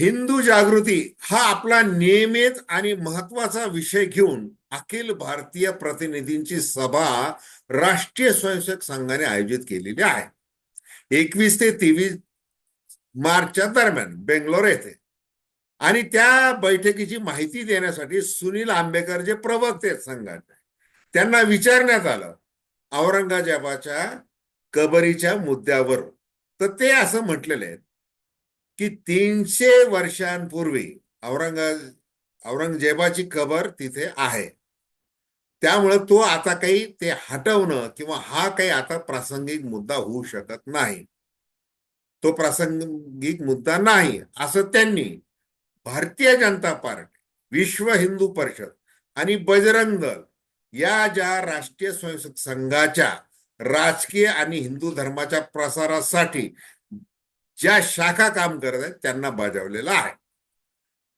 हिंदू जागृती हा आपला नेहमीच आणि महत्त्वाचा विषय घेऊन अखिल भारतीय प्रतिनिधींची सभा राष्ट्रीय स्वयंसेवक संघाने आयोजित केलेली आहे. एकवीस ते तेवीस मार्चच्या दरम्यान बेंगलोर येथे. आणि त्या बैठकीची माहिती देण्यासाठी सुनील आंबेकर जे प्रवक्ते आहेत संघाचे त्यांना विचारण्यात आलं औरंगजेबाच्या कबरीच्या मुद्द्यावर तर ते असं म्हटलेले आहेत की तीनशे वर्षांपूर्वी औरंग औरंगजेबाची कबर तिथे आहे. त्यामुळे तो आता काही ते हटवणं किंवा हा काही आता प्रासंगिक मुद्दा होऊ शकत नाही. तो प्रासंगिक मुद्दा नाही असं त्यांनी भारतीय जनता पार्टी विश्व हिंदू परिषद आणि बजरंग दल या ज्या राष्ट्रीय स्वयंसेवक संघाच्या राजकीय आणि हिंदू धर्माच्या प्रसारासाठी ज्या शाखा काम करत आहेत त्यांना बजावलेला आहे.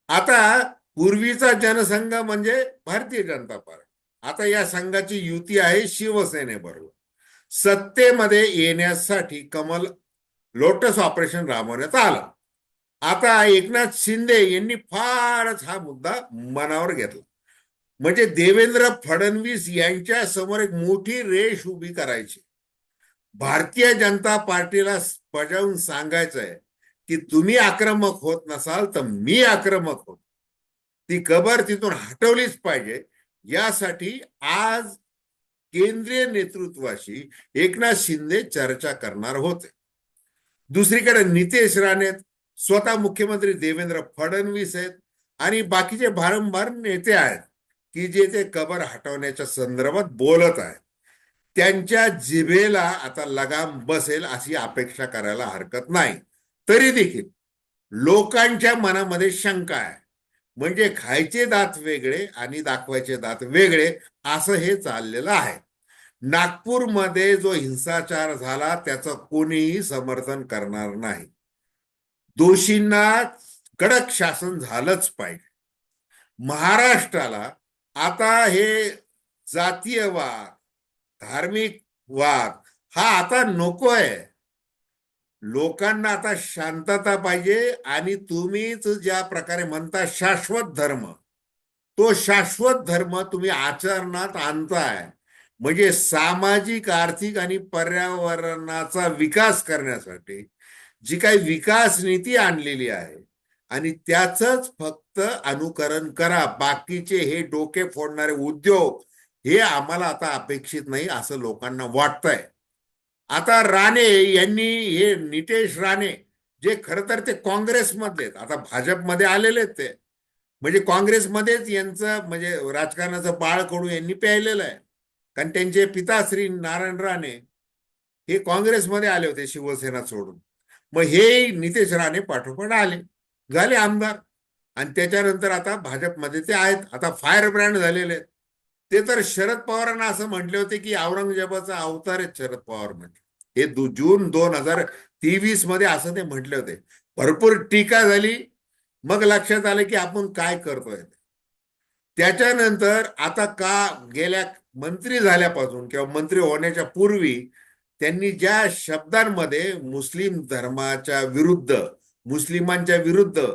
आता पूर्वीचा जनसंघ म्हणजे भारतीय जनता पार्टी. आता या संघाची युती आहे शिवसेनेबरोबर. सत्तेमध्ये येण्यासाठी कमल लोटस ऑपरेशन राबवण्यात आलं. आता एकनाथ शिंदे यांनी फारच हा मुद्दा मनावर घेतला. म्हणजे देवेंद्र फडणवीस यांच्या समोर एक मोठी रेष उभी करायची. भारतीय जनता पार्टीला बजावून सांगायचंय की तुम्ही आक्रमक होत नसाल तर मी आक्रमक होत. ती कबर तिथून हटवलीच पाहिजे. यासाठी आज केंद्रीय नेतृत्वाशी एकनाथ शिंदे चर्चा करणार होते. दुसरीकडे नितेश राणे स्वतः मुख्यमंत्री देवेंद्र फडणवीस आहेत आणि बाकीचे भारंभार नेते आहेत की जे ते कबर हटवण्याच्या संदर्भात बोलत आहेत. त्यांच्या जिभेला आता लगाम बसेल अशी अपेक्षा करायला हरकत नाही. तरी देखील लोकांच्या मनामध्ये शंका आहे. म्हणजे खायचे दात वेगळे आणि दाखवायचे दात वेगळे असं हे चाललेलं आहे. नागपूरमध्ये जो हिंसाचार झाला त्याचं कोणीही समर्थन करणार नाही. दोषींना कडक शासन झालंच पाहिजे. महाराष्ट्राला आता हे जातीयवाद धार्मिक वाद हा आता नको आहे. लोकांना आता शांतता पाहिजे आणि तुम्हीच ज्या प्रकारे म्हणता शाश्वत धर्म तो शाश्वत धर्म तुम्ही आचरणात आणताय. म्हणजे सामाजिक आर्थिक आणि पर्यावरणाचा विकास करण्यासाठी जी काही विकास नीती आणलेली आहे आणि त्याच फक्त अनुकरण करा. बाकीचे हे डोके फोडणारे उद्योग हे आम्हाला आता अपेक्षित नाही असं लोकांना वाटतंय. आता राणे यांनी हे नितेश राणे जे खरं तर ते काँग्रेसमधले आहेत. आता भाजपमध्ये आलेले आहेत ते. म्हणजे काँग्रेसमध्येच यांचं म्हणजे राजकारणाचं बाळ कडू यांनी प्यायलेलं आहे. कारण त्यांचे पिता श्री नारायण राणे हे काँग्रेसमध्ये आले होते शिवसेना सोडून. मग हे नितेश राणे पाठोपाठ आले. झाले आमदार. आणि त्याच्यानंतर आता भाजपमध्ये ते आहेत. आता फायर ब्रँड झालेले आहेत. ते तर शरद पवारांना असं म्हटले होते की औरंगजेबाचा अवतार आहे शरद पवार म्हणजे. हे जून दोन हजार तेवीसमध्ये असं ते म्हटले होते. भरपूर टीका झाली. मग लक्षात आलं की आपण काय करतोय. त्याच्यानंतर आता का गेल्या मंत्री झाल्यापासून किंवा मंत्री होण्याच्या पूर्वी त्यांनी ज्या शब्दांमध्ये मुस्लिम धर्माच्या विरुद्ध मुस्लिमांच्या विरुद्ध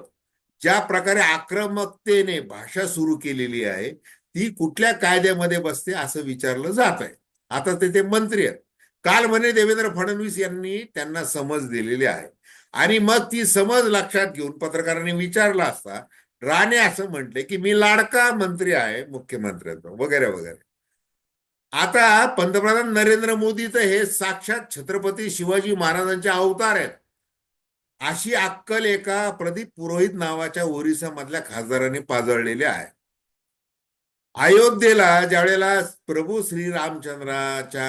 ज्या प्रकारे आक्रमकतेने भाषा सुरू केलेली आहे ती कुठल्या कायद्यामध्ये बसते असं विचारलं जात आहे आता ते ते मंत्री आहेत. काल म्हणे देवेंद्र फडणवीस यांनी त्यांना समज दिलेली आहे. आणि मग ती समज लक्षात घेऊन पत्रकारांनी विचारला असता राणे असं म्हटले की मी लाडका मंत्री आहे मुख्यमंत्र्यांचा वगैरे वगैरे. आता पंतप्रधान नरेंद्र मोदीचं हे साक्षात छत्रपती शिवाजी महाराजांचे अवतार आहेत. अशी अक्कल एका प्रदीप पुरोहित नावाच्या ओरिसा मधल्या खासदाराने पाजळलेली आहे. अयोध्येला ज्या वेळेला प्रभू श्रीरामचंद्राच्या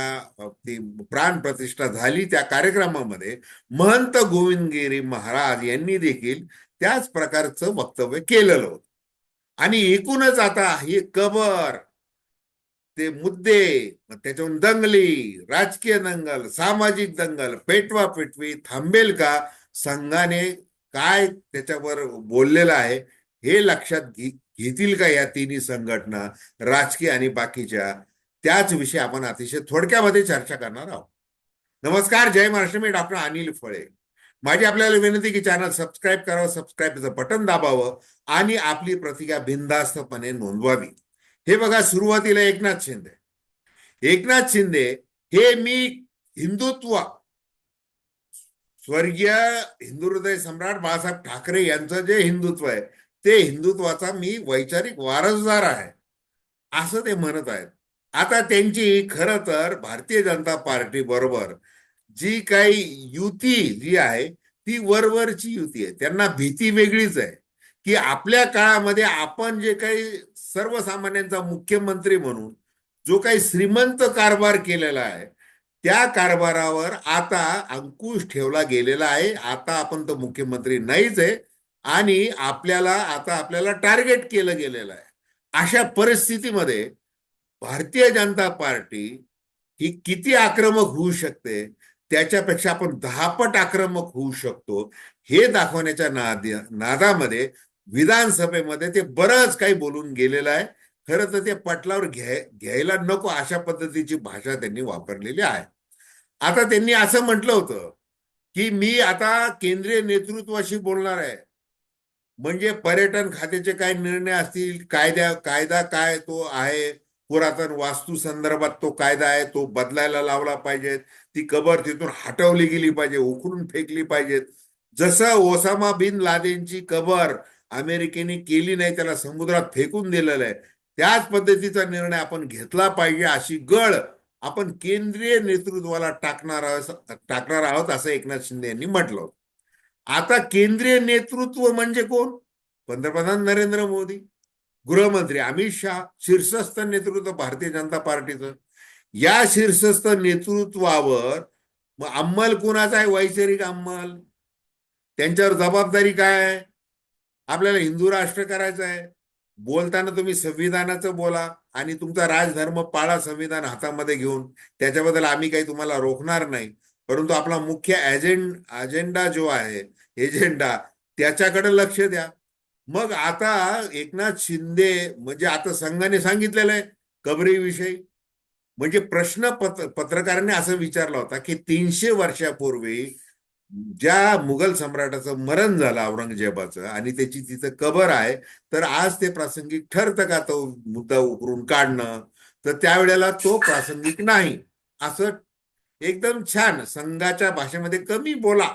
प्राण प्रतिष्ठा झाली त्या कार्यक्रमामध्ये महंत गोविंदगिरी महाराज यांनी देखील त्याच प्रकारचं वक्तव्य केलेलं होतं. आणि एकूणच आता हे कबर ते मुद्दे त्याच्यावरून दंगली राजकीय दंगल सामाजिक दंगल पेटवा पेटवी थांबेल का संघाने काय त्याच्यावर बोललेलं आहे हे लक्षात घेतील का या तिन्ही संघटना राजकीय आणि बाकीच्या? त्याच विषयी आपण अतिशय थोडक्यामध्ये चर्चा करणार आहोत. नमस्कार जय महाराष्ट्र मी डॉक्टर अनिल फळे. माझी आपल्याला विनंती की चॅनल सबस्क्राईब करावं सबस्क्राईबचं बटन दाबावं आणि आपली प्रतिक्रिया बिनधास्तपणे नोंदवावी. हे बघा सुरुवातीला एकनाथ शिंदे. एकनाथ शिंदे हे मी हिंदुत्व स्वर्गीय हिंदू हृदय सम्राट बाळासाहेब ठाकरे यांचं जे हिंदुत्व आहे ते हिंदुत्वाचा मी वैचारिक वारसदार आहे. असं ते म्हणत आहेत. आता त्यांची खर तर भारतीय जनता पार्टी बरोबर जी काही युती जी आहे ती वरवरची युती आहे. त्यांना भीती वेगळीच आहे की आपल्या काळामध्ये आपण जे काही सर्वसामान्यांचा मुख्यमंत्री म्हणून जो काही श्रीमंत कारभार केलेला आहे त्या कारभारावर आता अंकुश ठेवला गेलेला आहे. आता आपण तर मुख्यमंत्री नाहीच आहे. आणि आपल्याला आता आपल्याला टार्गेट केलं गेलेलं आहे. अशा परिस्थितीमध्ये भारतीय जनता पार्टी ही किती आक्रमक होऊ शकते? त्याच्यापेक्षा आपण दहापट आक्रमक होऊ शकतो. हे दाखवण्याच्या नाद नादामध्ये विधानसभेमध्ये ते बरंच काही बोलून गेलेलं आहे. खरं तर ते पटलावर घ्याय घ्यायला नको अशा पद्धतीची भाषा त्यांनी वापरलेली आहे. आता त्यांनी असं म्हटलं होतं की मी आता केंद्रीय नेतृत्वाशी बोलणार आहे. म्हणजे पर्यटन खात्याचे काय निर्णय असतील कायद्या कायदा काय तो आहे पुरातन वास्तू संदर्भात तो कायदा आहे तो बदलायला लावला पाहिजे. ती कबर तिथून हटवली गेली पाहिजे उकळून फेकली पाहिजेत जसं ओसामा बिन लादेनची कबर अमेरिकेने केली नाही त्याला समुद्रात फेकून दिलेलं आहे त्याच पद्धतीचा निर्णय आपण घेतला पाहिजे अशी गळ आपण केंद्रीय नेतृत्वाला टाकणार आहोत टाकणार आहोत असं एकनाथ शिंदे यांनी म्हटलं होतं. आता केंद्रीय नेतृत्व म्हणजे कोण? पंतप्रधान नरेंद्र मोदी. गृहमंत्री अमित शहा शीर्षस्थ नेतृत्व भारतीय जनता पार्टीचं. या शीर्षस्थ नेतृत्वावर मग अंमल कोणाचा आहे? वैचारिक अंमल त्यांच्यावर जबाबदारी काय आहे? आपल्याला हिंदू राष्ट्र करायचं आहे. बोलताना तुम्ही संविधानाचं बोला आणि तुमचा राजधर्म पाळा संविधान हातामध्ये घेऊन. त्याच्याबद्दल आम्ही काही तुम्हाला रोखणार नाही. परंतु आपला मुख्य एजेंड अजेंडा जो आहे एजेंडा त्याच्याकडे लक्ष द्या. मग आता एकनाथ शिंदे म्हणजे आता संघाने सांगितलेलं आहे कबरीविषयी. म्हणजे प्रश्न पत्र पत्रकारांनी असं विचारला होता की तीनशे वर्षापूर्वी ज्या मुघल सम्राटाचं मरण झालं औरंगजेबाचं आणि त्याची तिथं कबर आहे तर आज ते प्रासंगिक ठरतं का तो मुद्दा उकरून काढणं? तर त्यावेळेला तो प्रासंगिक नाही. असं एकदम छान संघाच्या भाषेमध्ये कमी बोला.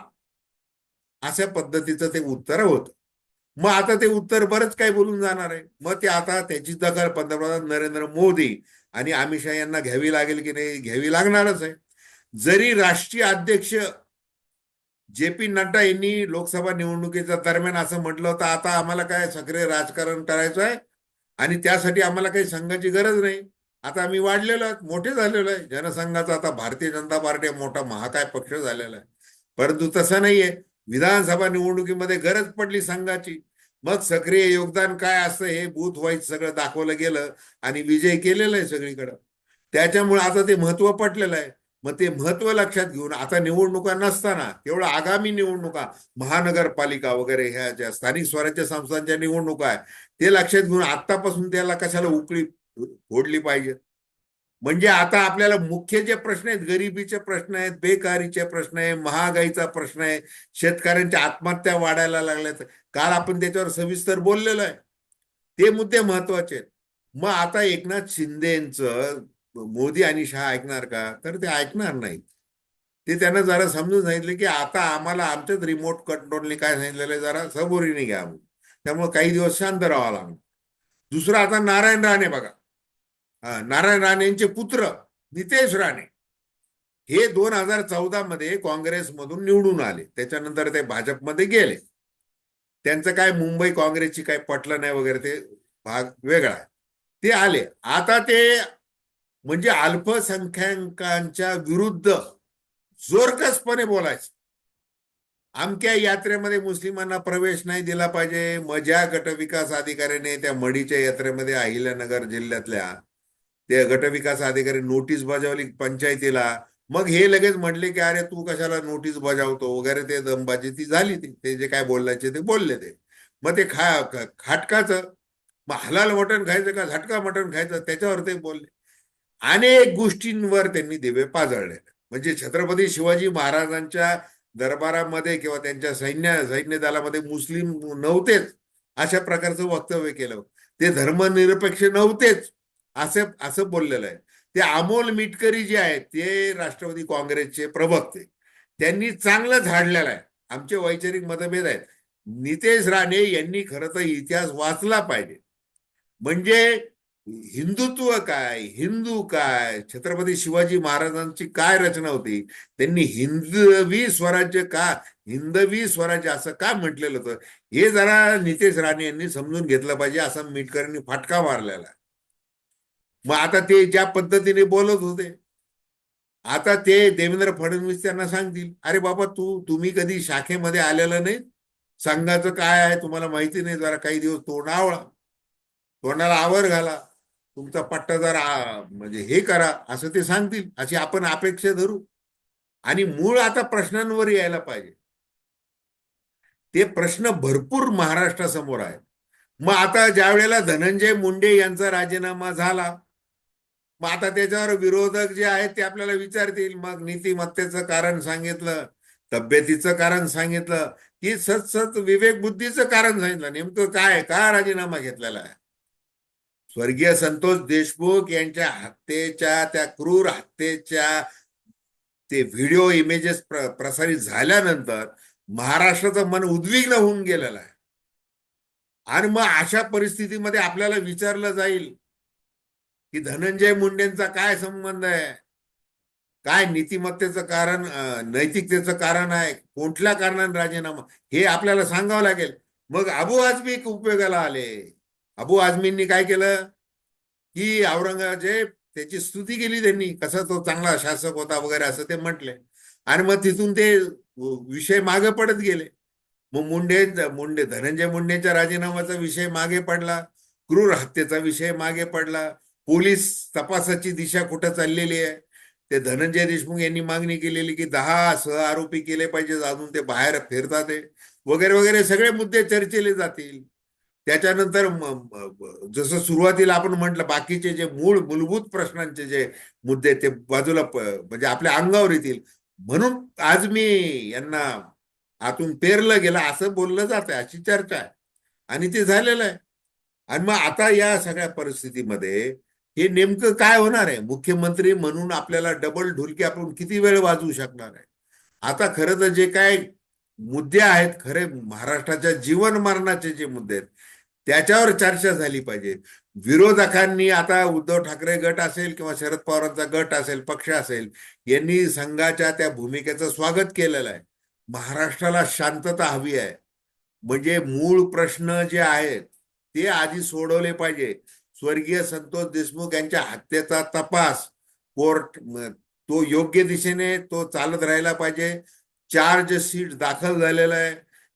अशा पद्धतीचं ते उत्तर होतं. मग आता ते उत्तर बरंच काही बोलून जाणार आहे. मग ते आता त्याची दखल पंतप्रधान नरेंद्र मोदी आणि अमित शहा यांना घ्यावी लागेल की नाही घ्यावी लागणारच आहे. जरी राष्ट्रीय अध्यक्ष जे पी नड्डा यांनी लोकसभा निवडणुकीच्या दरम्यान असं म्हटलं होतं आता आम्हाला काय सक्रिय राजकारण करायचं आहे? आणि त्यासाठी आम्हाला काही संघाची गरज नाही. आता आम्ही वाढलेलो आहे मोठे झालेलो आहे. जनसंघाचा आता भारतीय जनता पार्टी मोठा महाकाय पक्ष झालेला आहे. परंतु तसं नाहीये. विधानसभा निवडणुकीमध्ये गरज पडली संघाची. मग सक्रिय योगदान काय असतं हे बूथ वाईज सगळं दाखवलं गेलं आणि विजय केलेला आहे सगळीकडं. त्याच्यामुळे आता ते महत्त्व पटलेलं आहे. मग ते महत्त्व लक्षात घेऊन आता निवडणुका नसताना केवळ आगामी निवडणुका महानगरपालिका वगैरे ह्या ज्या स्थानिक स्वराज्य संस्थांच्या निवडणुका आहे ते लक्षात घेऊन आतापासून त्याला कशाला उकळी फोडली पाहिजे? म्हणजे आता आपल्याला मुख्य जे प्रश्न आहेत गरिबीचे प्रश्न आहेत बेकारीचे प्रश्न आहे महागाईचा प्रश्न आहे शेतकऱ्यांच्या आत्महत्या वाढायला लागल्यात. काल आपण त्याच्यावर सविस्तर बोललेलो आहे. ते मुद्दे महत्त्वाचे आहेत. मग आता एकनाथ शिंदेचं मोदी आणि शहा ऐकणार का? तर ते ऐकणार नाहीत. ते त्यांना जरा समजून सांगितले की आता आम्हाला आमच्याच रिमोट कंट्रोलने काय सांगितलेलं आहे जरा सबोरीने घ्या त्यामुळे काही दिवस शांत राहावं लागणार दुसरं आता नारायण राणे बघा. नारायण राणेंचे पुत्र नितेश राणे. हे दोन हजार चौदा मध्ये काँग्रेसमधून निवडून आले. त्याच्यानंतर ते भाजपमध्ये गेले. त्यांचं काय मुंबई काँग्रेसची काय पटलं नाही वगैरे ते भाग वेगळा. आहे ते आले. आता ते म्हणजे अल्पसंख्याकांच्या विरुद्ध जोरकसपणे बोलायचे. आमक्या यात्रेमध्ये मुस्लिमांना प्रवेश नाही दिला पाहिजे. मजा गटविकास अधिकाऱ्याने त्या मडीच्या यात्रेमध्ये अहिल्यानगर जिल्ह्यातल्या ते गटविकास अधिकारी नोटीस बजावली पंचायतीला. मग हे लगेच म्हटले की अरे तू कशाला नोटीस बजावतो? वगैरे ते दमबाजी ती झाली ती. ते जे काय बोलायचे ते बोलले ते. मग ते खा खाटकाचं. मग हलाल मटण खायचं का झटका मटण खायचं त्याच्यावर ते बोलले. अनेक गोष्टींवर त्यांनी दिवे पाजळले. म्हणजे छत्रपती शिवाजी महाराजांच्या दरबारामध्ये किंवा त्यांच्या सैन्य सैन्य दलामध्ये मुस्लिम नव्हतेच. अशा प्रकारचं वक्तव्य केलं. ते धर्मनिरपेक्ष नव्हतेच. असं असं बोललेलं आहे. ते अमोल मिटकरी जे आहेत ते राष्ट्रवादी काँग्रेसचे प्रवक्ते. त्यांनी चांगलं झाडलेलं आहे. आमचे वैचारिक मतभेद आहेत. नितेश राणे यांनी खरं तर इतिहास वाचला पाहिजे. म्हणजे हिंदुत्व काय हिंदू काय छत्रपती शिवाजी महाराजांची काय रचना होती? त्यांनी हिंदवी स्वराज्य का हिंदवी स्वराज्य असं का म्हटलेलं होतं? हे जरा नितेश राणे यांनी समजून घेतलं पाहिजे असं मिटकरांनी फाटका मारलेला आहे. मग आता ते ज्या पद्धतीने बोलत होते आता ते देवेंद्र फडणवीस त्यांना सांगतील अरे बाबा तू तुम्ही कधी शाखेमध्ये आलेलं नाही? संघाचं काय आहे तुम्हाला माहिती नाही जरा काही दिवस तोंडावळा तोंडाला आवर घाला तुमचा पट्टा जरा म्हणजे हे करा असं ते सांगतील अशी आपण अपेक्षा धरू. आणि मूळ आता प्रश्नांवर यायला पाहिजे. ते प्रश्न भरपूर महाराष्ट्रासमोर आहेत. मग आता ज्या वेळेला धनंजय मुंडे यांचा राजीनामा झाला मग आता त्याच्यावर विरोधक जे आहेत ते आपल्याला विचारतील मग नीतिमत्तेचं कारण सांगितलं तब्येतीचं कारण सांगितलं की सत सत विवेक बुद्धीचं कारण सांगितलं. नेमकं काय का राजीनामा घेतलेला आहे? स्वर्गीय संतोष देशमुख यांच्या हत्येच्या त्या क्रूर हत्येच्या ते व्हिडिओ इमेजेस प्र, प्रसारित झाल्यानंतर महाराष्ट्राचं मन उद्विग्न होऊन गेलेलं आहे. आणि मग अशा परिस्थितीमध्ये आपल्याला विचारलं जाईल की धनंजय मुंडेंचा काय संबंध आहे? काय नीतिमत्तेचं कारण नैतिकतेचं कारण आहे? कोणत्या कारणाने राजीनामा? हे आपल्याला सांगावं लागेल. मग अबू आजमी उपयोगाला आले. अबू आझमींनी काय केलं? की औरंगजेब त्याची स्तुती केली त्यांनी. कसा तो चांगला शासक होता वगैरे असं ते म्हटले. आणि मग तिथून ते विषय मागे पडत गेले. मग मुंडे मुंडे धनंजय मुंडेच्या राजीनामाचा विषय मागे पडला. क्रूर हत्येचा विषय मागे पडला. पोलीस तपासाची दिशा कुठं चाललेली आहे? ते धनंजय देशमुख यांनी मागणी केलेली की दहा सह आरोपी केले पाहिजे अजून ते बाहेर फिरतात वगैरे वगैरे सगळे मुद्दे चर्चेले जातील. त्याच्यानंतर जसं सुरुवातीला आपण म्हटलं बाकीचे जे मूळ मूलभूत प्रश्नांचे जे मुद्दे ते बाजूला म्हणजे आपल्या अंगावर येतील. म्हणून आज मी यांना आतून पेरलं गेलं असं बोललं जात आहे अशी चर्चा आहे. आणि ते झालेलं आहे. आणि मग आता या सगळ्या परिस्थितीमध्ये हे नेमकं काय होणार आहे? मुख्यमंत्री म्हणून आपल्याला डबल ढोलकी आपण किती वेळ वाजवू शकणार आहे? आता खरं तर जे काय मुद्दे आहेत खरे महाराष्ट्राच्या जीवन मरणाचे जे मुद्दे आहेत त्याच्यावर चर्चा झाली पाहिजे. विरोधकांनी आता उद्धव ठाकरे गट असेल किंवा शरद पवारांचा गट असेल पक्ष असेल यांनी संघाच्या त्या भूमिकेचं स्वागत केलेलं आहे. महाराष्ट्राला शांतता हवी आहे. म्हणजे मूळ प्रश्न जे आहेत ते आधी सोडवले पाहिजे. स्वर्गीय संतोष देशमुख यांच्या हत्येचा तपास कोर्ट तो योग्य दिशेने तो चालत राहिला पाहिजे. चार्ज शीट दाखल झालेला आहे.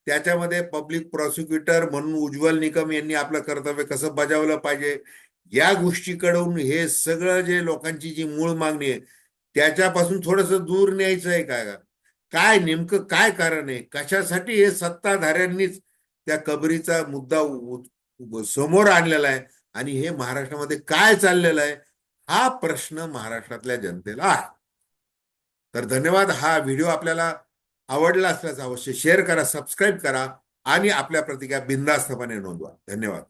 त्याच्यामध्ये पब्लिक प्रॉसिक्युटर म्हणून उज्ज्वल निकम यांनी आपलं कर्तव्य कसं बजावलं पाहिजे? या गोष्टीकडून हे सगळं जे लोकांची जी मूळ मागणी आहे त्याच्यापासून थोडस दूर न्यायचं आहे काय काय नेमकं काय कारण आहे? कशासाठी हे सत्ताधाऱ्यांनीच त्या कबरीचा मुद्दा समोर आणलेला आहे? आणि हे महाराष्ट्रामध्ये काय चाललेलं आहे? हा प्रश्न महाराष्ट्रातल्या जनतेला आहे. तर धन्यवाद. हा व्हिडिओ आपल्याला आवडला असल्यास अवश्य शेअर करा सबस्क्राईब करा आणि आपल्या प्रतिक्रिया बिंदास्तपणे नोंदवा. धन्यवाद.